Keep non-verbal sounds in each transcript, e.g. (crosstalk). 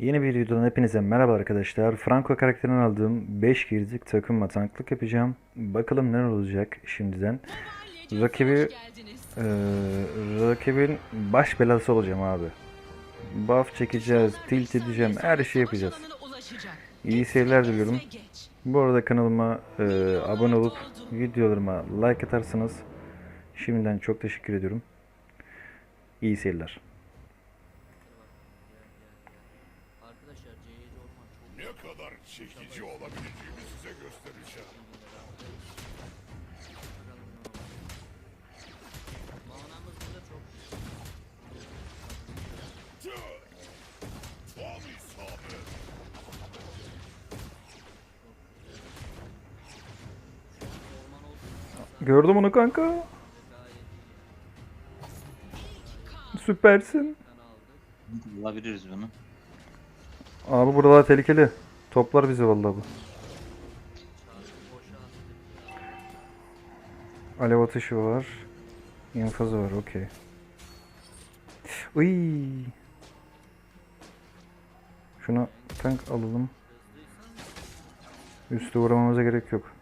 Yeni bir videodan hepinize merhaba arkadaşlar. Franco karakterinden aldığım 5 girdik takımla tanklık yapacağım. Bakalım neler olacak şimdiden. Rakibi eee, rakibin baş belası olacağım abi. Buff çekeceğiz, tilt edeceğim, her şey yapacağız. İyi seyirler diliyorum. Bu arada kanalıma eee, abone olup videolarıma like atarsanız şimdiden çok teşekkür ediyorum. İyi seyirler. Arkadaşlar C7 orman çok Ne kadar çekici olabileceğimi size göstereceğim. Manamız burada çok Tam isabet. orman olduğu Gördüm onu kanka. Süpersin. Bulabiliriz bunu. Abi buralar tehlikeli. Toplar bizi vallahi bu. Alev atışı var. İnfazı var okey. Uy. Şuna tank alalım. Üstü vuramamıza gerek yok. Yok.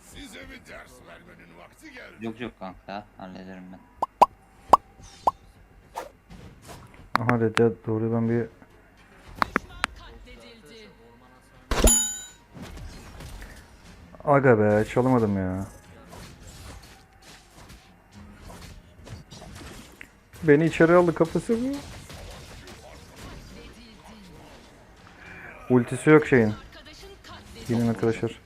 Size bir ders vermenin vakti geldi. Yok yok kanka hallederim ben. Aha dedi doğru ben bir aga be çalamadım ya. Beni içeri aldı kafası bu. Ultisi yok şeyin. Gelin arkadaşlar.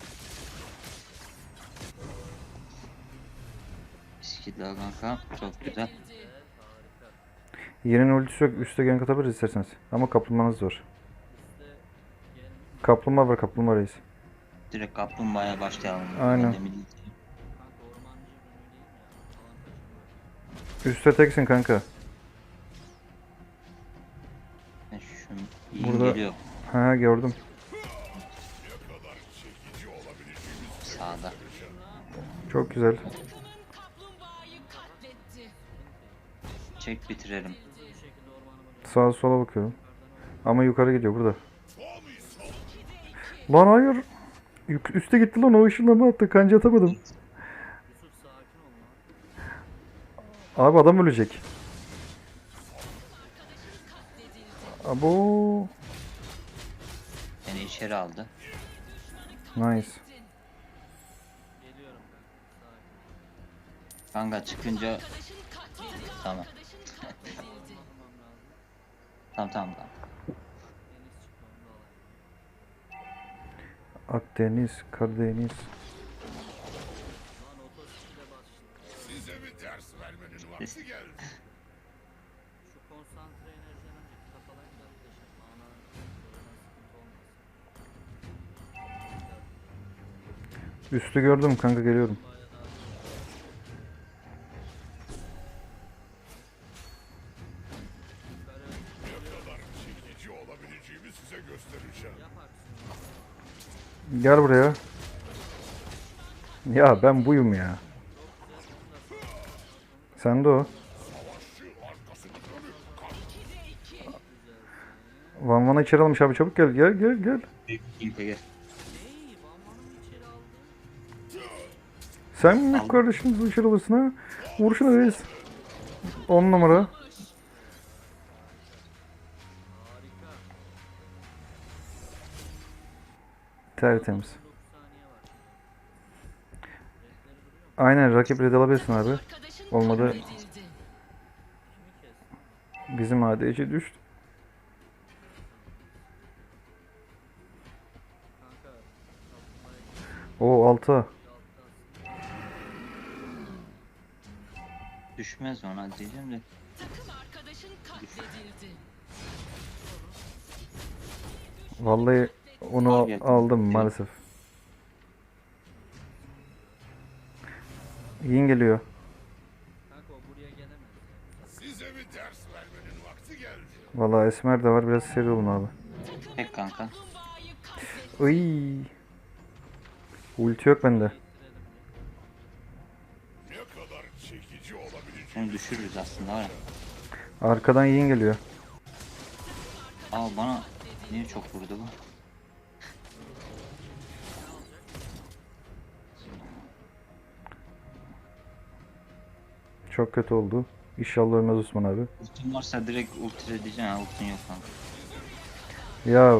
Bisikletler kanka çok güzel. Yerinin ultisi yok. Üste gank atabiliriz isterseniz. Ama kaplumbağanız var. Kaplumbağa var kaplumbağa reis. Direkt kaplumbağaya başlayalım. Aynen. Üste teksin kanka. Burada- geliyor Ha gördüm. Sağda. Çok güzel. Çek bitirelim. Sağa sola bakıyorum. Ama yukarı gidiyor burada. Lan hayır. Üste gitti lan o ışınlama attı. Kanca atamadım. Abi adam ölecek. Abo. Beni içeri aldı. Nice. Kanka. Çıkınca tamam. (laughs) Tamam tamam tamam. Sıkıntı olmasın. Üstü gördüm kanka geliyorum. Gel buraya. Ya ben buyum ya. Sen de o. Van Van'a içeri almış abi çabuk gel gel gel gel. Sen mi kardeşimiz içeri alırsın ha? Vuruşuna reis. 10 numara. Tertemiz. 9 saniye var. Redleri duruyor mu? Aynen rakip red alabilirsin abi. Olmadı. Bizim ADC düştü. O 6. gitti, altta. Düşmez ona diyeceğim de. Takım arkadaşın katledildi. Vallahi onu al- aldım maalesef. Yin geliyor. Kanka o buraya gelemez. size bir ders vermenin vakti geldi. Vallahi Esmer de var biraz seri olun abi. Tek kanka. Iy. Ulti yok bende. Ne kadar çekici olabileceğimi Onu düşürürüz aslında var ya. Arkadan yiyin geliyor. Aa bana niye çok vurdu bu? Çok kötü oldu. İnşallah ölmez Osman abi. Ultin varsa direkt ulti edeceğim ha ultin yok kanka. Ya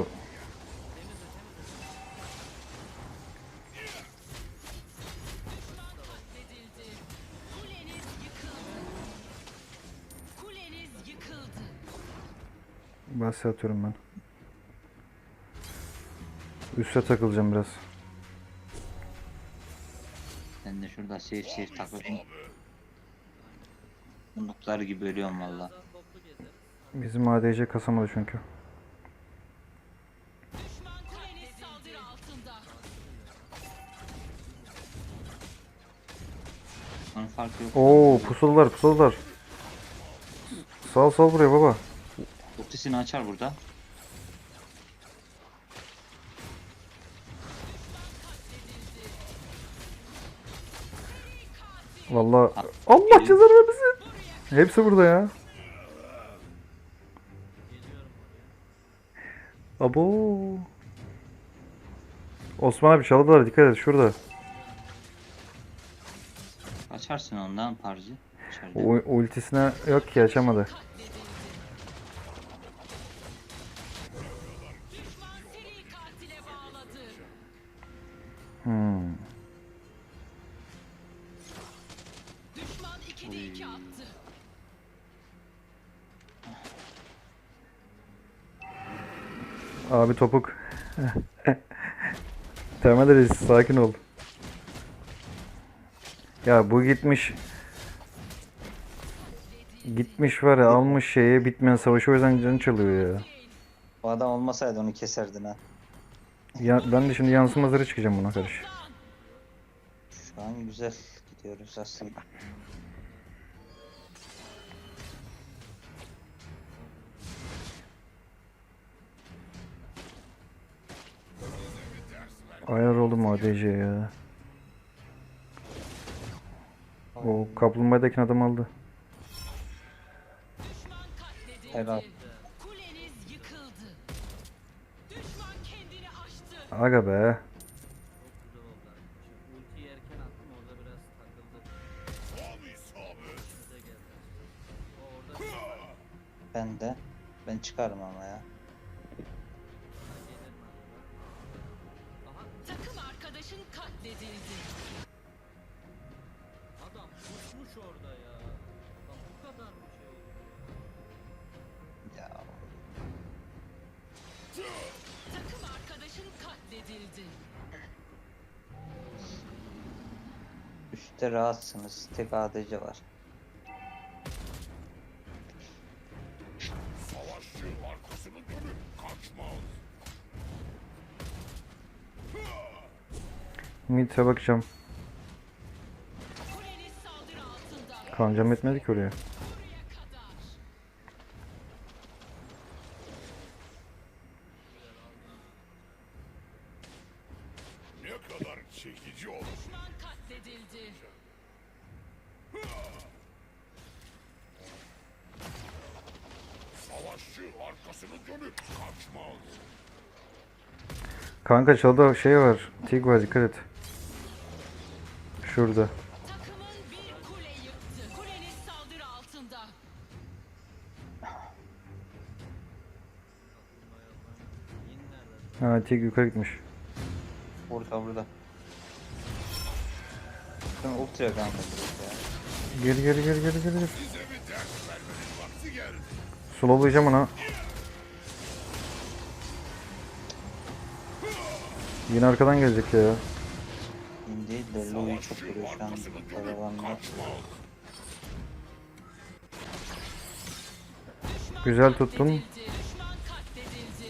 bas atıyorum ben. Üste takılacağım biraz. Ben de şurada safe safe takılayım. Munduklar gibi ölüyorum valla. Bizim ADC kasamadı çünkü. Onun farkı yok. Oo pusulalar pusulalar. Sal sal buraya baba. Ultisini açar burada. Vallahi Allah cezanı vermesin. Hepsi burada ya. Abo. Osman abi çaldılar dikkat et şurada. Açarsın ondan parcı. İçeride. U- ultisine yok ki açamadı. Hmm. Abi topuk. Reis sakin ol. Ya bu gitmiş. Gitmiş var ya almış şeye bitmeyen savaşı o yüzden canı çalıyor ya. O adam olmasaydı onu keserdin ha. ya. Ben de şimdi yansımazlara çıkacağım buna karşı. Şu an güzel gidiyoruz aslında. Ayar oldum ADC ya. O kaplumbağadaki adam aldı. Helal. Kuleniz yıkıldı. Düşman kendini aştı. Aga be. Ben de. Ben çıkarım ama ya. Üstte rahatsınız. Tek ADC var. Savaşçı arkasını dönüp kaçmaz. Mid'e bakacağım. Kancam etmedi ki oraya. Ne kadar çekici olur. Düşman katledildi. Kanka çalda şey var. Tig var dikkat et. Şurada. Ha Tig yukarı gitmiş. Burada burada. Sen ultiye kanka. Geri geri geri geri geri. Slowlayacağım onu. Yine arkadan gelecek ya. İndi de Louis çok vuruyor şu an. Kaçmaz. Güzel katledildi.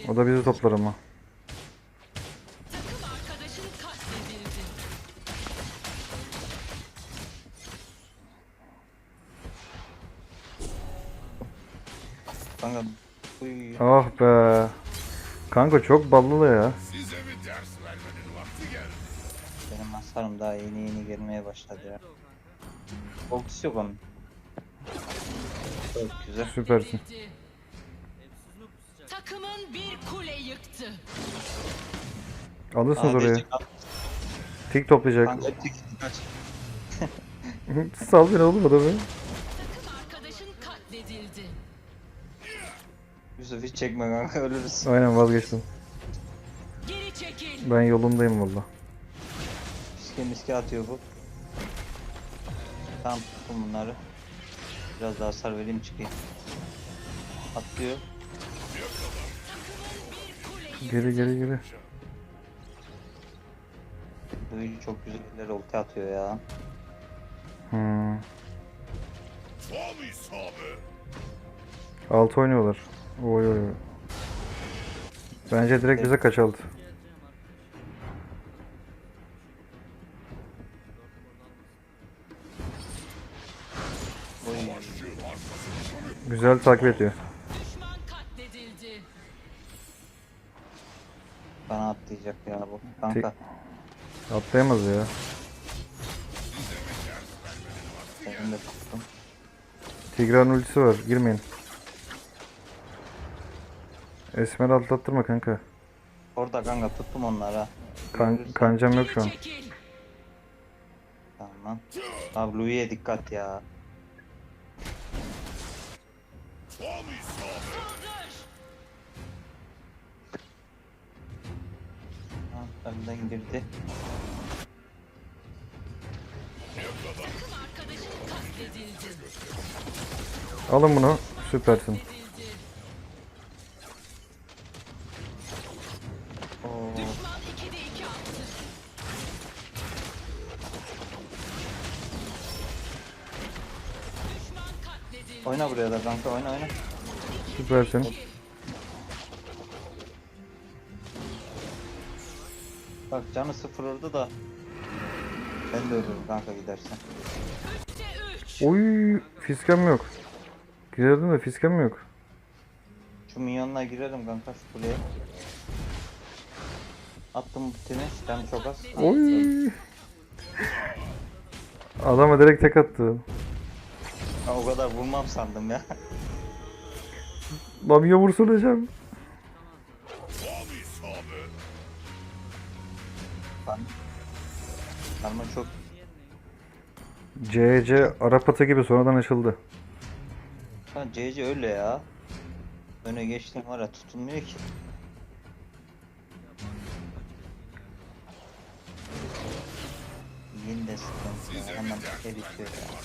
O da bizi toplar ama. Kanka uy. Ah be. Kanka çok ballı ya. Size bir ders vermenin vakti geldi. Benim hasarım daha yeni yeni gelmeye başladı ya. Ultisi yok onun. Çok güzel. Süpersin. katledildi. Hepsiz mi pusacak? Takımın bir kule yıktı. Alırsınız oraya. Tik toplayacak. Kanka tik kaç. (laughs) Sal beni oğlum adamı. Yusuf hiç çekme kanka ölürüz. Aynen vazgeçtim. Geri çekil. Ben yolundayım valla. Miske miske atıyor bu. Tamam tuttum bunları. Biraz daha hasar vereyim çıkayım. Atlıyor. Geri geri geri. Duyucu çok güzel ileri ulti atıyor ya. Hmm. Tam isabet. Altı oynuyorlar. Oy oy. Bence direkt bize kaç altı. Geleceğim arkadaşlar. Oy. Güzel takip ediyor. Düşman katledildi. Bana atlayacak ya bu. Kanka. Atlayamaz ya. Tigran ultisi var. Girmeyin. Esmer atlattırma kanka. Orada kanka tuttum onları ha. Kan Ölürüz. kancam yok şu an. Tamam. Abi Louis'e dikkat ya. Ha, önden girdi. Alın bunu. Süpersin. Oyna buraya da kanka oyna oyna. Süpersin. Bak canı sıfır orada da. Ben de ölürüm kanka gidersen. 3'te 3. Oy fiskem yok. Girerdim de fiskem yok. Şu minyonuna girelim kanka şu kuleye. Attım ultimi. Canı çok az. Oy. Adama direkt tek attı. Ha, o kadar vurmam sandım ya. Ya vursun hocam. Karma çok CC Arap atı gibi sonradan açıldı. Ha CC öyle ya. Öne geçtim var ya tutulmuyor ki. Yine de sıkıntı. Hemen eritiyor ya.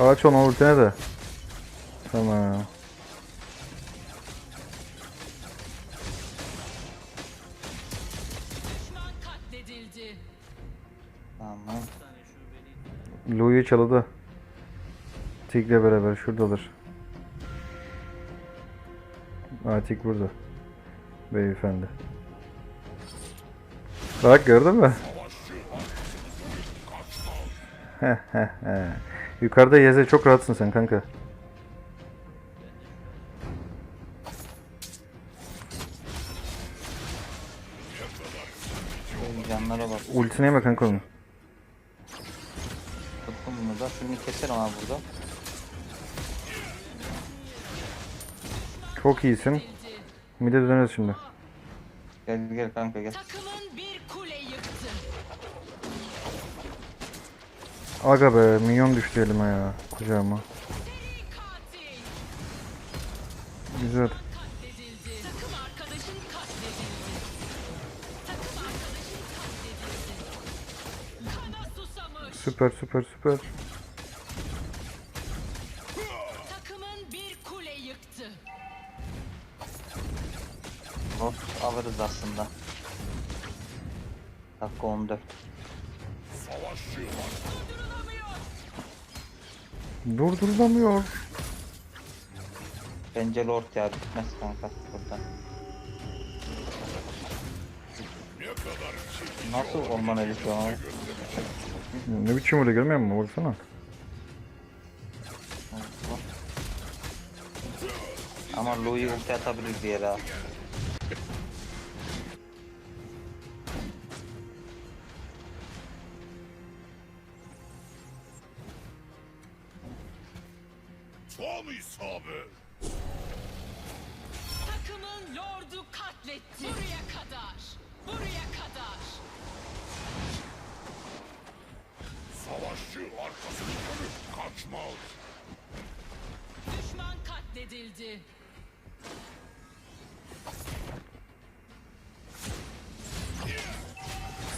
Ağaç ona ultine de. Tamam. Tamam. Louis'i çalıdı. Tig'le beraber şuradalar. Aa Tig burada. Beyefendi. Bak gördün mü? (laughs) Yukarıda Yeze çok rahatsın sen kanka. Canlara bak. Ultine yeme kanka onun. Tuttum bunu da. Şunu keserim abi burada. Çok iyisin. Mide döneriz şimdi. Gel gel kanka gel. Takımın Aga be minyon düştü elime ya. Kucağıma. Güzel. Katledildi. Takım arkadaşın katledildi. Takım arkadaşın katledildi. Kana susamış. Süper süper süper. Takımın bir kule yıktı. Not alırız aslında. Dakika 14. Savaşçı var. Durdurulamıyor. Bence Lord ya bitmez kanka burada. Ne kadar çirkin. Nasıl orman herif ya? Ne biçim öyle görmüyor musun? Baksana. Ama Louis ulti atabilir diye ha. Katletti. Buraya kadar. Buraya kadar. Savaşçı arkasını dönüp kaçmaz. Düşman katledildi.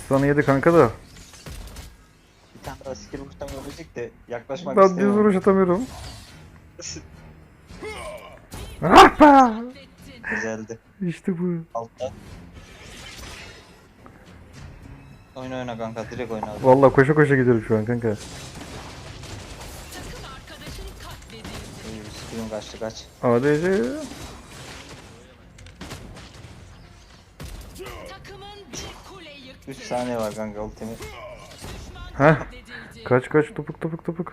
Stun'ı yedi kanka da. Bir tane daha skill uçtan görecek de yaklaşmak Ben düz istemiyorum. vuruş atamıyorum. (laughs) Ah Güzeldi. İşte bu. Altta. Oyna oyna kanka direkt oyna. abi. Vallahi koşa koşa gidiyorum şu an kanka. Takım arkadaşın katledildi. İyi bir skill'im kaçtı kaç. ADC. Takımın bir kule yıktı. 3 saniye var kanka ultimi. Heh. katledildi. Kaç kaç topuk topuk topuk.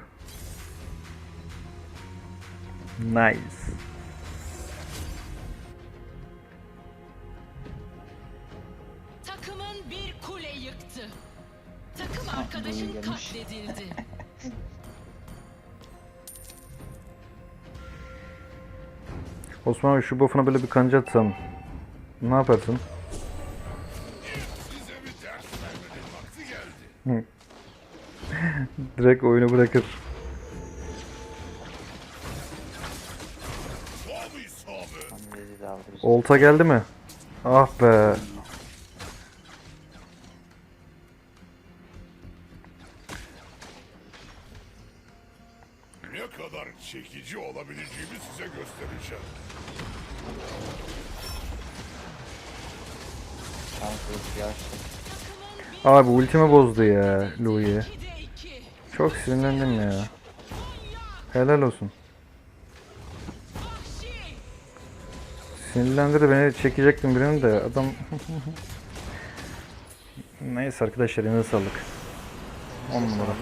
Nice. Arkadaşın katledildi. (laughs) Osman abi şu buff'una böyle bir kanca atsam. Ne yaparsın? (laughs) Direkt oyunu bırakır. Olta geldi mi? Ah be. Ne kadar çekici olabileceğimi size göstereceğim. Abi ultimi bozdu ya Louis. 2'de 2. Çok sinirlendim ya. Helal olsun. Sinirlendirdi beni çekecektim birini de adam... (laughs) Neyse arkadaşlar yine sağlık. 10 numara.